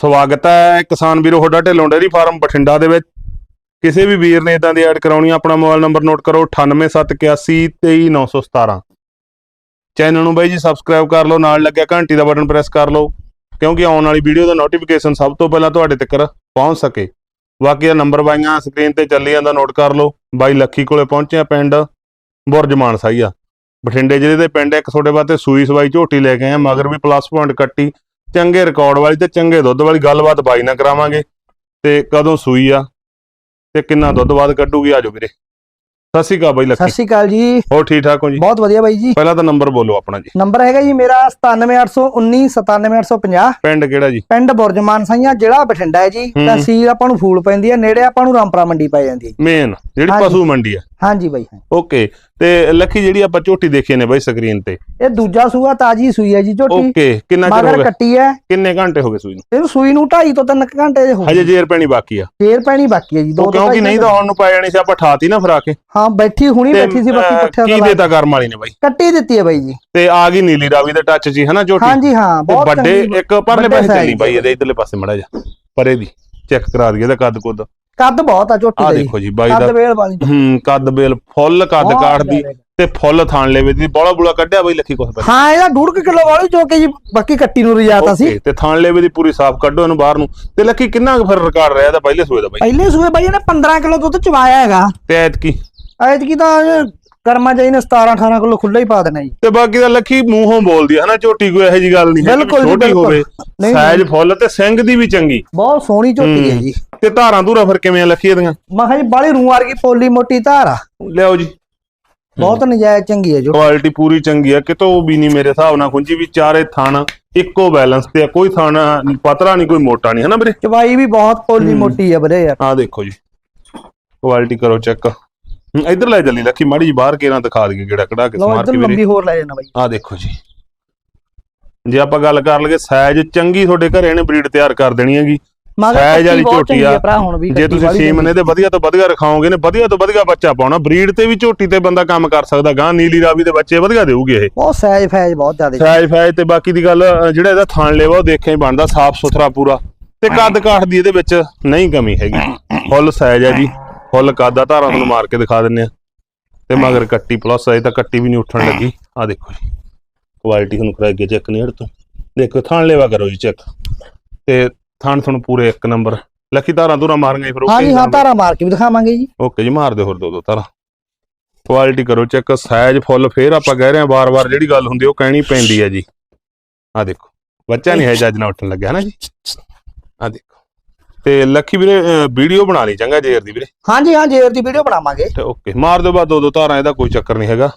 ਸਵਾਗਤ ਹੈ ਕਿਸਾਨ ਵੀਰੋ ਹੋਡਾ ਢਿੱਲੋਂ ਡੇਰੀ ਫਾਰਮ ਬਠਿੰਡਾ ਦੇ ਵਿੱਚ। ਕਿਸੇ ਵੀ ਵੀਰ ਨੇ ਇਦਾਂ ਦੀ ਐਡ ਕਰਾਉਣੀ ਆਪਣਾ ਮੋਬਾਈਲ ਨੰਬਰ ਨੋਟ ਕਰੋ 9871823917 ਚੈਨਲ ਨੂੰ ਬਾਈ ਜੀ ਸਬਸਕ੍ਰਾਈਬ ਕਰ ਲਓ, ਨਾਲ ਲੱਗਿਆ ਘੰਟੀ ਦਾ ਬਟਨ ਪ੍ਰੈਸ ਕਰ ਲਓ, ਕਿਉਂਕਿ ਆਉਣ ਵਾਲੀ ਵੀਡੀਓ ਦਾ ਨੋਟੀਫਿਕੇਸ਼ਨ ਸਭ ਤੋਂ ਪਹਿਲਾਂ ਤੁਹਾਡੇ ਤੱਕ ਪਹੁੰਚ ਸਕੇ। ਬਾਕੀ ਦਾ ਨੰਬਰ ਬਾਈਆਂ ਸਕਰੀਨ ਤੇ ਚੱਲੀ ਜਾਂਦਾ, ਨੋਟ ਕਰ ਲਓ। ਬਾਈ ਲੱਖੀ ਕੋਲੇ ਪਹੁੰਚਿਆ ਪਿੰਡ ਬੁਰਜ ਮਾਨਸਾਈ ਬਠਿੰਡੇ ਜ਼ਿਲ੍ਹੇ ਦੇ ਪਿੰਡ ਇੱਕ ਤੁਹਾਡੇ ਵਾਸਤੇ ਸੂਈ ਸਵਾਈ ਝੋਟੀ ਲੈ ਕੇ ਆਏ ਮਗਰ ਵੀ ਪਲੱਸ ਪੁਆਇੰਟ ਕੱਟੀ। ਚੰਗੇ ਰਿਕਾਰਡ ਵਾਲੀ ਤੇ ਚੰਗੇ ਦੁੱਧ ਵਾਲੀ ਗੱਲਬਾਤ ਬਾਈ ਨਾਲ ਕਰਾਵਾਂਗੇ। ਤੇ ਕਦੋਂ ਸੂਈ ਆ? ਤੇ ਕਿੰਨਾ ਦੁੱਧ ਬਾਅਦ ਕੱਢੂਗੀ? ਆਜੋ ਵੀਰੇ। ਸਤਿ ਸ਼੍ਰੀ ਅਕਾਲ ਬਾਈ ਸਤਿ ਲੱਖੀ ਸ਼੍ਰੀ ਅਕਾਲ ਜੀ। ਹੋਰ ਠੀਕ ਠਾਕ ਹੋ ਜੀ? ਬਹੁਤ ਵਧੀਆ ਬਾਈ ਜੀ। ਪਹਿਲਾਂ ਤਾਂ ਨੰਬਰ ਬੋਲੋ ਆਪਣਾ ਜੀ। ਨੰਬਰ ਹੈਗਾ ਜੀ ਮੇਰਾ 97819 97850 ਪਿੰਡ ਕਿਹੜਾ ਜੀ? ਪਿੰਡ ਬੁਰਜਮਾਨ ਸਾਈਆਂ ਜ਼ਿਲ੍ਹਾ ਬਠਿੰਡਾ ਹੈ ਜੀ। ਹੂੰ। ਤਹਿਸੀਲ ਆਪਾਂ ਨੂੰ ਫੂਲ ਪੈਂਦੀ ਹੈ ਨੇੜੇ ਆਪਾਂ ਨੂੰ ਰਾਮਪੁਰਾ ਮੰਡੀ ਪੈ ਜਾਂਦੀ ਹੈ। ਮੇਨ ਜਿਹੜੀ। ਪਸ਼ੂ ਮੰਡੀ ਆ ਹਾਂਜੀ ਬਾਈ। ਓਕੇ ਤੇ ਲੱਖੀ ਜਿਹੜੀ ਆਪਾਂ ਝੋਟੀ ਦੇਖੀ ਨੇ ਬਾਈ ਸਕਰੀਨ ਤੇ। ਇਹ ਦੂਜਾ ਸੂਆ ਤਾਜੀ ਸੂਈ ਹੈ ਜੀ ਝੋਟੀ। ਓਕੇ ਕਿੰਨਾ ਚਿਰ ਹੋ ਗਿਆ? ਕੱਟੀ ਹੈ। ਕਿੰਨੇ ਘੰਟੇ ਹੋ ਗਏ ਸੂਈ ਨੂੰ? ਇਹਨੂੰ ਸੂਈ ਨੂੰ 2.5 ਤੋਂ 3 ਘੰਟੇ ਹੋ ਹਜੇ ਜੇਰ ਪੈਣੀ ਬਾਕੀ ਆ। ਫੇਰ ਪੈਣੀ ਬਾਕੀ ਹੈ ਜੀ ਦੋ ਕਿਉਂਕਿ ਨਹੀਂ ਤਾਂ ਹੁਣ ਨੂੰ ਪੈ ਜਾਣੀ ਸੀ ਆਪਾਂ ਠਾਤੀ ਨਾ ਫਰਾ ਕੇ। ਹਾਂ ਬੈਠੀ ਹੁਣੀ ਬੈਠੀ ਸੀ ਬਾਕੀ ਪੱਠਿਆਂ ਕੀ ਦਾ ਦੇਤਾ ਕਰਮ ਵਾਲੀ ਨੇ ਬਾਈ? ਕੱਟੀ ਦਿੱਤੀ ਹੈ ਬਾਈ ਜੀ। ਤੇ ਆ ਗਈ ਨੀਲੀ ਰਾਵੀ ਦੇ ਟੱਚ ਜੀ ਹਨਾ ਝੋਟੀ? ਹਾਂਜੀ ਹਾਂ ਬਹੁਤ ਵੱਡੇ ਇੱਕ ਪਰਲੇ ਪਾਸੇ ਚੱਲੀ ਬਾਈ ਇਹਦੇ ਇਧਰਲੇ ਪਾਸੇ ਮੜਾ ਜਾ ਪਰੇ ਦੀ ਚੈੱਕ ਕਰਾ ਦਈਏ ਇਹਦਾ ਕੱਦ ਕੁੱਦ ਕੱਦ ਬਹੁਤ ਆ ਝੋਟੀ ਆ ਦਾ ਦੇਖੋ ਜੀ ਬਾਈ ਕੱਦ ਦਾ ਵੇਲ ਹੂੰ ਕੱਦ ਬੇਲ ਫੁੱਲ ਕੱਦ ਜ਼ਿਆਦਾ। ਤੇ ਫੁੱਲ ਥਾਣ ਲੈਵੇ ਦੀ ਬੋਲਾ ਬੁਲਾ ਕੱਢਿਆ ਬਾਈ ਲੱਖੀ ਕੁਛ ਹਾਂ ਇਹਦਾ 1.5 ਕਿਲੋ ਵਾਲੀ ਜੋ ਕਿ ਜੀ ਬਾਕੀ ਕੱਟੀ ਨੂੰ ਰਜਾਤਾ ਸੀ। ਤੇ ਥਾਣ ਲੈਵੇ ਦੀ ਪੂਰੀ ਸਾਫ਼ ਕੱਢੋ ਇਹਨੂੰ ਬਾਹਰ ਨੂੰ। ਤੇ ਲੱਖੀ ਕਿੰਨਾ ਫਿਰ ਰਿਕਾਰਡ ਰਿਹਾ ਇਹਦਾ? ਪਹਿਲੇ ਸੂਏ ਦਾ ਬਾਈ। ਪਹਿਲੇ ਸੂਏ ਬਾਈ ਇਹਨੇ 15 ਕਿਲੋ ਦੁੱਧ ਚਵਾਇਆ ਹੈਗਾ। ਤੇ ਐਤਕੀ? ਐਤਕੀ ਤਾਂ ਕਰਮਾ ਜਾਈ ਨੇ 17 18 ਕਿਲੋ ਖੁੱਲਾ ਹੀ ਪਾ ਦੇਣਾ ਜੀ। ਤੇ ਬਾਕੀ ਦਾ ਲੱਖੀ ਮੂੰਹੋਂ ਬੋਲਦੀ ਹੈ ਹਨਾ? ਝੋਟੀ ਕੋਈ ਇਹੋ ਜੀ ਗੱਲ ਨਹੀਂ ਹੈ। ਛੋਟੀ। ਹੋਵੇ ਸਾਈਜ਼ ਫੁੱਲ ਤੇ ਸਿੰਘ ਦੀ ਵੀ ਚੰਗੀ। ਬਹੁਤ ਸੋਹਣੀ ਝੋਟੀ ਹੂੰ। ਜੀ। ਤੇ ਧਾਰਾਂ ਧੂਰਾਂ ਫਿਰ ਕਿਵੇਂ ਆ ਲੱਖੀ ਇਹਦੀਆਂ ਮੈਂ ਕਿਹਾ ਜੀ ਬਾਲੀ ਰੂਹ ਵਰਗੀ ਪੋਲੀ ਮੋਟੀ ਧਾਰ ਆ। ਲਿਆਓ ਜੀ। ਬਹੁਤ ਨਜਾਇਜ਼ ਚੰਗੀ ਹੈ ਜੋ। ਕੁਆਲਿਟੀ ਪੂਰੀ ਚੰਗੀ ਆ ਕਿਤੋਂ ਵੀ ਨਹੀਂ ਮੇਰੇ ਹਿਸਾਬ ਨਾਲ ਖੁੰਜੀ ਵੀ ਚਾਰੇ ਥਣ ਇੱਕੋ ਬੈਲੈਂਸ ਤੇ ਆ ਕੋਈ ਥਣ ਪਤਲਾ ਨਹੀਂ ਕੋਈ ਮੋਟਾ ਨਹੀਂ ਹਨਾ ਵੀਰੇ? ਚਵਾਈ ਵੀ ਬਹੁਤ ਪੋਲੀ। ਮੋਟੀ ਹੈ ਵੀਰੇ ਯਾਰ। ਆਹ ਦੇਖੋ ਜੀ। ਕੁਆਲਿਟੀ ਕਰੋ ਚੈੱਕ ਇੱਧਰ ਲੈ ਚੱਲੀ ਲੱਖੀ ਮਾੜੀ ਜੀ ਬਾਹਰ ਕੇਰਾਂ ਦਿਖਾ ਦਈਏ ਕਿਹੜਾ ਕਢਾ ਕੇ ਸਮਾਰ ਕੇ ਵੀਰੇ। ਲੰਬੀ ਹੋਰ ਲੈ ਜਾਣਾ ਬਾਈ। ਆਹ ਦੇਖੋ ਜੀ। ਜੇ ਆਪਾਂ ਗੱਲ ਕਰ ਲਈਏ ਸਾਈਜ਼ ਚੰਗੀ ਤੁਹਾਡੇ ਘਰੇ ਇਹਨੇ ਬਰੀਡ ਤਿਆਰ ਕਰ ਦੇਣੀ ਹੈਗੀ। ਮਗਰ ਸਾਈਜ਼ ਵਾਲੀ ਝੋਟੀ ਆ। ਹੈ ਭਰਾ ਹੁਣ ਵੀ ਜੇ ਤੁਸੀਂ ਸੀਮਨ ਇਹਦੇ ਵਧੀਆ ਤੋਂ ਵਧੀਆ ਰਖਾਓਗੇ ਨੇ ਵਧੀਆ ਤੋਂ ਵਧੀਆ ਬੱਚਾ ਪਾਉਣਾ। ਬਰੀਡ ਤੇ ਵੀ ਝੋਟੀ ਤੇ ਬੰਦਾ ਕੰਮ ਕਰ ਸਕਦਾ ਗਾਂ ਨੀਲੀ ਰਾਵੀ ਦੇ ਬੱਚੇ ਵਧੀਆ ਦੇਊਗੇ ਇਹ। ਬਹੁਤ ਸਹਿਜ ਫੈਜ ਬਹੁਤ ਜ਼ਿਆਦਾ ਸਾਈਜ਼ ਫਾਈਜ਼ ਤੇ ਬਾਕੀ ਦੀ ਗੱਲ ਜਿਹੜਾ ਇਹਦਾ ਥਾਣ ਲੇਵਾ ਉਹ ਦੇਖਿਆ ਹੀ ਬਣਦਾ ਸਾਫ਼ ਸੁਥਰਾ ਪੂਰਾ। ਤੇ ਕੱਦ ਕਾਠ ਦੀ ਇਹਦੇ ਵਿੱਚ ਨਹੀਂ ਕਮੀ ਹੈਗੀ। ਫੁੱਲ ਸਾਈਜ਼ ਹੈ ਜੀ ਫੁੱਲ ਕੱਦ ਆ ਧਾਰਾਂ ਤੁਹਾਨੂੰ ਮਾਰ ਕੇ ਦਿਖਾ ਦਿੰਨੇ ਆ। ਤੇ ਮਗਰ ਕੱਟੀ ਪਲੱਸ ਅਜੇ ਤਾਂ ਕੱਟੀ ਵੀ ਨਹੀਂ ਉੱਠਣ ਲੱਗੀ। ਆ ਦੇਖੋ ਜੀ ਕੁਆਲਿਟੀ ਤੁਹਾਨੂੰ ਕਰਾ ਕੇ ਚੈੱਕ ਨਹੀਂ ਹੜ ਤੋਂ। ਦੇਖੋ ਥਾਣ ਲੇਵਾ ਕਰੋ ਜੀ ਚੈੱਕ ਤੇ ਥਾਣ ਤੁਹਾਨੂੰ ਪੂਰੇ ਇੱਕ ਨੰਬਰ। ਲੱਖੀ ਧਾਰਾਂ ਧੂਰਾਂ ਮਾਰਾਂਗੇ ਫਿਰ ਹਾਂਜੀ ਹਾਂ ਧਾਰਾ ਮਾਰ ਕੇ ਵੀ ਦਿਖਾਵਾਂਗੇ ਜੀ। ਓਕੇ ਜੀ ਮਾਰ ਦਿਓ ਹੋਰ ਦੋ ਦੋ ਧਾਰਾਂ। ਕੁਆਲਿਟੀ ਕਰੋ ਚੈੱਕ ਸਾਈਜ਼ ਫੁੱਲ ਫੇਰ ਆਪਾਂ ਕਹਿ ਰਹੇ ਹਾਂ ਵਾਰ-ਵਾਰ ਜਿਹੜੀ ਗੱਲ ਹੁੰਦੀ ਉਹ ਕਹਿਣੀ ਪੈਂਦੀ ਹੈ ਜੀ। ਆ ਦੇਖੋ ਬੱਚਾ ਨਹੀਂ ਹੈ ਜੱਜ ਨਾਲ ਉੱਠਣ ਲੱਗਿਆ ਨਾ ਜੀ? ਆ ਦੇਖੋ। ਤੇ ਲੱਖੀ ਵੀਰੇ ਵੀਡੀਓ ਬਣਾ ਲਈ ਚੰਗਾ ਜੇਰ ਦੀ ਵੀਰੇ। ਹਾਂਜੀ ਹਾਂ ਜੇਰ ਦੀ ਵੀਡੀਓ ਬਣਾਵਾਂਗੇ। ਤੇ ਓਕੇ ਮਾਰ ਦਿਓ ਬਾ ਦੋ ਦੋ ਧਾਰਾਂ ਇਹਦਾ ਕੋਈ ਚੱਕਰ ਨਹੀਂ ਹੈਗਾ।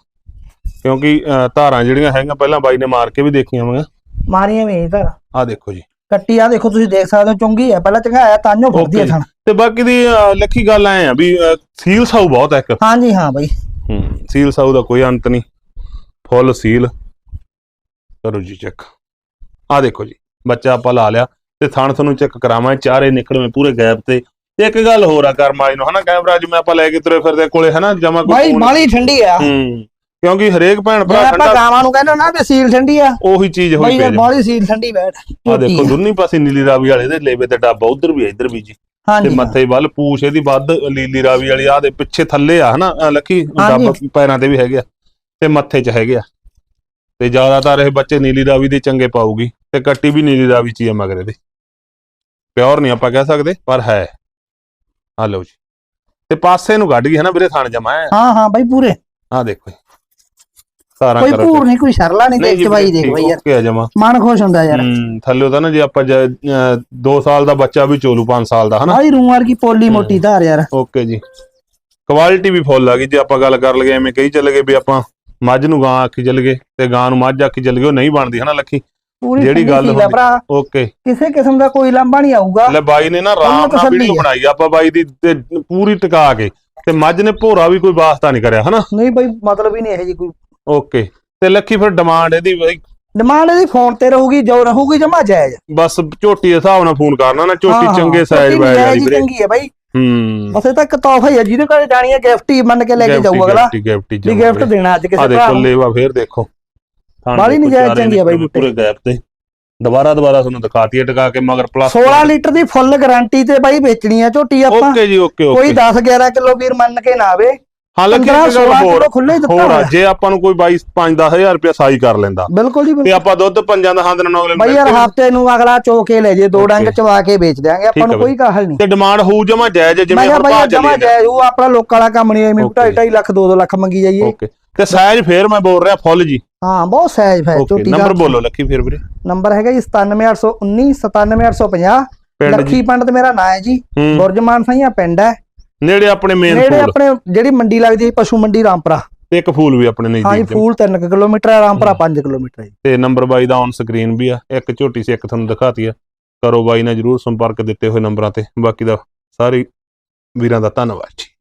ਕਿਉਂਕਿ ਅਹ, ਧਾਰਾਂ ਜਿਹੜੀਆਂ ਹੈਗੀਆਂ ਪਹਿਲਾਂ ਬਾਈ ਨੇ ਮਾਰ ਕੇ ਵੀ ਦੇਖੀਆਂ ਹੋਈਆਂ। ਮਾਰੀਆਂ ਵੀ ਧਾਰਾ। ਆ ਦੇਖੋ ਜੀ। ਕੱਟੀ ਆ ਦੇਖੋ ਤੁਸੀਂ ਦੇਖ ਸਕਦੇ ਹੋ ਚੁੰਗੀ ਹੈ ਪਹਿਲਾਂ ਚੰਗਾਇਆ ਤਾਂਿਓ ਫੁੱਟਦੀ ਹੈ Okay। ਥਣ। ਤੇ ਬਾਕੀ ਦੀ ਲੱਖੀ ਗੱਲ ਐ ਆ ਵੀ ਸੀਲ ਸਾਊ ਬਹੁਤ ਹੈ ਇੱਕ। ਹਾਂਜੀ ਹਾਂ ਬਾਈ। ਹੂੰ ਸੀਲ ਸਾਊ ਦਾ ਕੋਈ ਅੰਤ ਨਹੀਂ। ਫੁੱਲ ਸੀਲ। ਕਰੋ ਜੀ ਚੈੱਕ। ਆ ਦੇਖੋ ਜੀ ਬੱਚਾ ਆਪਾਂ ਲਾ ਲਿਆ ਤੇ ਥਣ ਤੁਹਾਨੂੰ ਚੈੱਕ ਕਰਾਵਾਂ ਚਾਰੇ ਨਿਕਲਵੇਂ ਪੂਰੇ ਗੈਪ ਤੇ। ਤੇ ਇੱਕ ਗੱਲ ਹੋਰ ਆ ਕਰਮਾਈ ਨੂੰ ਹਨਾ ਕੈਮਰਾ ਜਿਵੇਂ ਆਪਾਂ ਲੈ ਕੇ ਤੁਰੇ ਫਿਰਦੇ ਕੋਲੇ ਹਨਾ ਜਮਾ ਬਾਈ ਫੋਨ- ਬਾਲੀ ਠੰਡੀ ਆ। ਹੂੰ। ਕਿਉਂਕਿ ਹਰੇਕ ਭੈਣ ਜੇ ਭਰਾ ਆਪਾਂ ਠੰਡਾ ਗਾਵਾਂ ਨੂੰ ਕਹਿੰਦੇ ਨਾ ਵੀ ਸੀਲ ਠੰਡੀ ਆ। ਉਹੀ ਚੀਜ਼ ਹੋਈ ਬਾਈ ਪਈ ਆ ਬਾਲੀ ਸੀਲ ਠੰਡੀ ਬੈਠ ਦੇਖੋ ਦੋਨੀ ਪਾਸੇ ਨੀਲੀ ਰਾਵੀ ਵਾਲੇ ਦੇ ਲੇਵੇ ਤੇ ਡੱਬਾ ਉਧਰ ਵੀ ਆ ਇੱਧਰ ਵੀ ਜੀ। ਤੇ ਹਾਂਜੀ। ਮੱਥੇ ਵੱਲ ਪੂਛ ਇਹਦੀ ਵੱਧ ਲੀਲੀ ਰਾਵੀ ਵਾਲੀ ਆ ਦੇ ਪਿੱਛੇ ਥੱਲੇ ਆ ਹਨਾ ਆਹ ਲੱਕੀ? ਹਾਂਜੀ। ਡੱਬ ਪੈਰਾਂ ਤੇ ਵੀ ਹੈਗੇ ਆ ਤੇ ਮੱਥੇ 'ਚ ਹੈਗੇ ਆ। ਤੇ ਜ਼ਿਆਦਾਤਰ ਇਹ ਬੱਚੇ ਨੀਲੀ ਰਾਵੀ ਦੇ ਚੰਗੇ ਪਾਊਗੀ ਤੇ ਕੱਟੀ ਵੀ ਨੀਲੀ ਰਾਵੀ 'ਚ ਹੀ ਆ ਮਗਰ ਇਹਦੇ ਪਿਓਰ ਨਹੀਂ ਆਪਾਂ ਕਹਿ ਸਕਦੇ ਪਰ ਹੈ। ਆ ਲਓ ਜੀ। ਤੇ ਪਾਸੇ ਨੂੰ ਕੱਢ ਗਈ ਹੈ ਨਾ ਵੀਰੇ ਥਣ ਜਮਾ ਹਾਂ? ਹਾਂ ਬਾਈ ਪੂਰੇ। ਆ ਦੇਖੋ ਜੀ। ਸਾਰਾ ਕੋਈ ਕਰੋ ਪੂਰ ਨਹੀਂ ਕੋਈ ਸ਼ਰਲਾ ਨਹੀਂ ਦੇਖ ਕੇ ਵੀਰੇ, ਦੇਖ ਬਾਈ ਯਾਰ। ਓਕੇ ਆ ਜਮਾ। ਮਨ ਖੁਸ਼ ਹੁੰਦਾ ਯਾਰ। ਹੂੰ ਥੱਲੇ ਉਹਦਾ ਨਾ ਜੇ ਆਪਾਂ 2 ਸਾਲ ਦਾ ਬੱਚਾ ਵੀ ਚੋਲੂ 5 ਸਾਲ ਦਾ ਹਨਾ? ਬਾਈ ਰੂਹ ਵਰਗੀ ਪੋਲੀ ਮੋਟੀ ਧਾਰ ਯਾਰ। ਓਕੇ ਜੀ। ਕੁਆਲਿਟੀ ਵੀ ਫੁੱਲ ਆ ਗਈ ਜੇ ਆਪਾਂ ਗੱਲ ਕਰ ਲਈਏ ਐਵੇਂ ਕਹੀ ਚੱਲ ਗਏ ਵੀ ਆਪਾਂ ਮੱਝ ਨੂੰ ਗਾਂ ਆਖੀ ਚੱਲ ਗਏ ਤੇ ਗਾਂ ਨੂੰ ਮੱਝ ਆਖੀ ਚੱਲ ਗਏ ਉਹ ਨਹੀਂ ਬਣਦੀ ਹਨਾ ਲੱਖੀ? ਪੂਰੀ ਜਿਹੜੀ ਠੰਡੀ ਗੱਲ ਸੀਲ ਆ ਹੁੰਦੀ- ਭਰਾ। ਓਕੇ। ਕਿਸੇ ਕਿਸਮ ਦਾ ਕੋਈ ਲਾਂਭਾ ਨਹੀਂ ਆਊਗਾ। ਲੈ ਬਾਈ ਨੇ ਨਾ ਆਰਾਮ ਨਾਲ ਤਸੱਲੀ ਵੀਡੀਓ ਆ। ਬਣਾਈ ਆਪਾਂ ਬਾਈ ਦੀ ਤੇ ਪੂਰੀ ਟਿਕਾ ਕੇ ਤੇ ਮੱਝ ਨੇ ਭੋਰਾ ਵੀ ਕੋਈ ਵਾਸਤਾ ਨਹੀਂ ਕਰਿਆ ਹਨਾ? ਨਹੀਂ ਬਾਈ ਮਤਲਬ ਹੀ ਨਹੀਂ ਇਹ ਜੀ ਕੋਈ ਓਕੇ। ਤੇ ਲੱਖੀ ਫਿਰ ਡਿਮਾਂਡ ਇਹਦੀ ਬਈ? ਡਿਮਾਂਡ ਇਹਦੀ ਫੋਨ ਤੇ ਰਹੂਗੀ ਜੋ ਰਹੂਗੀ ਜਮਾ ਜਾਇਜ਼। ਬਸ ਝੋਟੀ ਦੇ ਹਿਸਾਬ ਨਾਲ ਫੋਨ ਕਰਨਾ ਨਾ ਹਾਂ, ਝੋਟੀ ਹਾਂ, ਚੰਗੇ ਸਾਈਜ਼ ਵਾਲੀ ਨਜਾਇਜ਼ ਹੀ ਵੀਰੇ। ਚੰਗੀ ਹੈ ਬਾਈ। ਹੂੰ। ਬਸ ਇਹ ਤਾਂ ਇੱਕ ਤੋਹਫਾ ਹੀ ਹੈ ਜਿਹਦੇ ਘਰੇ ਜਾਣੀ ਹੈ ਗਿਫਟ ਹੀ ਮੰਨ ਕੇ ਲੈ ਕੇ ਜਾਊ ਅਗਲਾ। ਗਿਫਟੀ ਵੀ ਗਿਫਟ ਦੇਣਾ ਅੱਜ ਆ ਕਿਸੇ ਭਰਾ ਦੇਖੋ ਲੇਵਾ ਫੇਰ ਦੇਖੋ। ਦੇਖੋ, ਨਜਾਇਜ਼ ਚਾਰੇ ਚੰਗੀ ਆ ਬਾਈ ਪੂਰੇ ਗੈਪ ਤੇ। ਦੁਬਾਰਾ ਦੁਬਾਰਾ ਤੁਹਾਨੂੰ ਦਿਖਾਤੀ ਹੈ ਟਿਕਾ ਕੇ ਮਗਰ ਪਲੱਸ 16 ਲੀਟਰ ਦੀ ਫੁੱਲ ਗਾਰੰਟੀ ਤੇ ਬਾਈ ਵੇਚਣੀ ਆ ਝੋਟੀ ਆਪਾਂ। ਓਕੇ ਜੀ ਓਕੇ ਕੋਈ ਓਕੇ 10 11 ਕਿਲੋ ਵੀਰ ਮੰਨ ਕੇ ਨਾ ਆਵੇ। ਹਾਂ ਲੱਗੀ 15 ਇੱਕ ਗੱਲ 16 ਹੋਰ ਖੁੱਲੇ ਦਿੱਤਾ ਹੋਰ ਆ। ਜੇ ਆਪਾਂ ਨੂੰ ਕੋਈ 22 5 10000 ਰੁਪਇਆ ਸਾਈ ਕਰ ਲੈਂਦਾ ਬਿਲਕੁਲ ਜੀ ਤੇ ਆਪਾਂ ਦੁੱਧ ਪੰਜਾਂ ਦਾ ਹੰਦ ਨਾਲ ਬਾਈ ਯਾਰ ਹਫ਼ਤੇ ਨੂੰ ਅਗਲਾ ਚੋ ਕੇ ਲੈ ਜੇ ਦੋ ਡੰਗ. ਚਵਾ ਕੇ ਵੇਚ ਦਿਆਂਗੇ ਆਪਾਂ ਨੂੰ ਕੋਈ ਕਾਹਲ ਨਹੀਂ। ਤੇ ਡਿਮਾਂਡ ਹੋਊ ਜਮਾ ਜਾਇਜ਼ ਜਿਵੇਂ ਹੁਣ ਭਾਅ ਜਮਾ ਚੱਲੀ ਜਾਇਜ਼ ਉਹ ਆਪਣਾ ਲੋਕਾਂ ਵਾਲਾ ਕੰਮ ਨਹੀਂ ਐਵੇਂ Okay. 2.5 ਲੱਖ 2 ਲੱਖ ਮੰਗੀ ਜਾਈਏ। ਓਕੇ। ਤੇ ਸਾਈਜ਼ ਫੇਰ ਮੈਂ ਬੋਲ ਰਿਹਾ ਫੁੱਲ ਜੀ। ਹਾਂ ਬਹੁਤ ਸਹਿਜ ਹੈ ਦਾ ਨੰਬਰ ਬੋਲੋ ਲੱਕੀ ਫੇਰ ਵੀਰੇ। ਨੰਬਰ ਹੈਗਾ ਜੀ 97819 97850 ਪਿੰਡ ਲੱਖੀ ਪੰਡਤ ਮੇਰਾ ਨਾਂ ਹੈ ਜੀ। ਗੁਰਜਮਾਨ ਸਈਆ ਪਿੰਡ ਹੈ। ਨੇੜੇ ਆਪਣੇ ਮੇਨ ਨੇੜੇ ਆਪਣੇ ਜਿਹੜੀ ਮੰਡੀ ਲੱਗਦੀ ਹੈ ਪਸ਼ੂ ਮੰਡੀ ਰਾਮਪੁਰਾ। ਤੇ ਇੱਕ ਫੂਲ ਵੀ ਆਪਣੇ ਹਾਂ ਜੀ ਨਜ਼ਦੀਕ ਫੂਲ 3 ਕਿਲੋਮੀਟਰ ਹੈ ਰਾਮਪੁਰਾ 5 ਕਿਲੋਮੀਟਰ ਹੈ ਜੀ। ਤੇ ਨੰਬਰ ਬਾਈ ਦਾ ਔਨ ਸਕਰੀਨ ਵੀ ਆ। ਇੱਕ ਝੋਟੀ ਸੀ ਇੱਕ ਤੁਹਾਨੂੰ ਦਿਖਾਤੀ ਆ। ਕਰੋ ਬਾਈ ਨਾਲ ਜਰੂਰ ਸੰਪਰਕ ਦਿੱਤੇ ਹੋਏ ਨੰਬਰਾਂ ਤੇ। ਬਾਕੀ ਦਾ ਸਾਰੇ ਵੀਰਾਂ ਦਾ ਧੰਨਵਾਦ ਜੀ।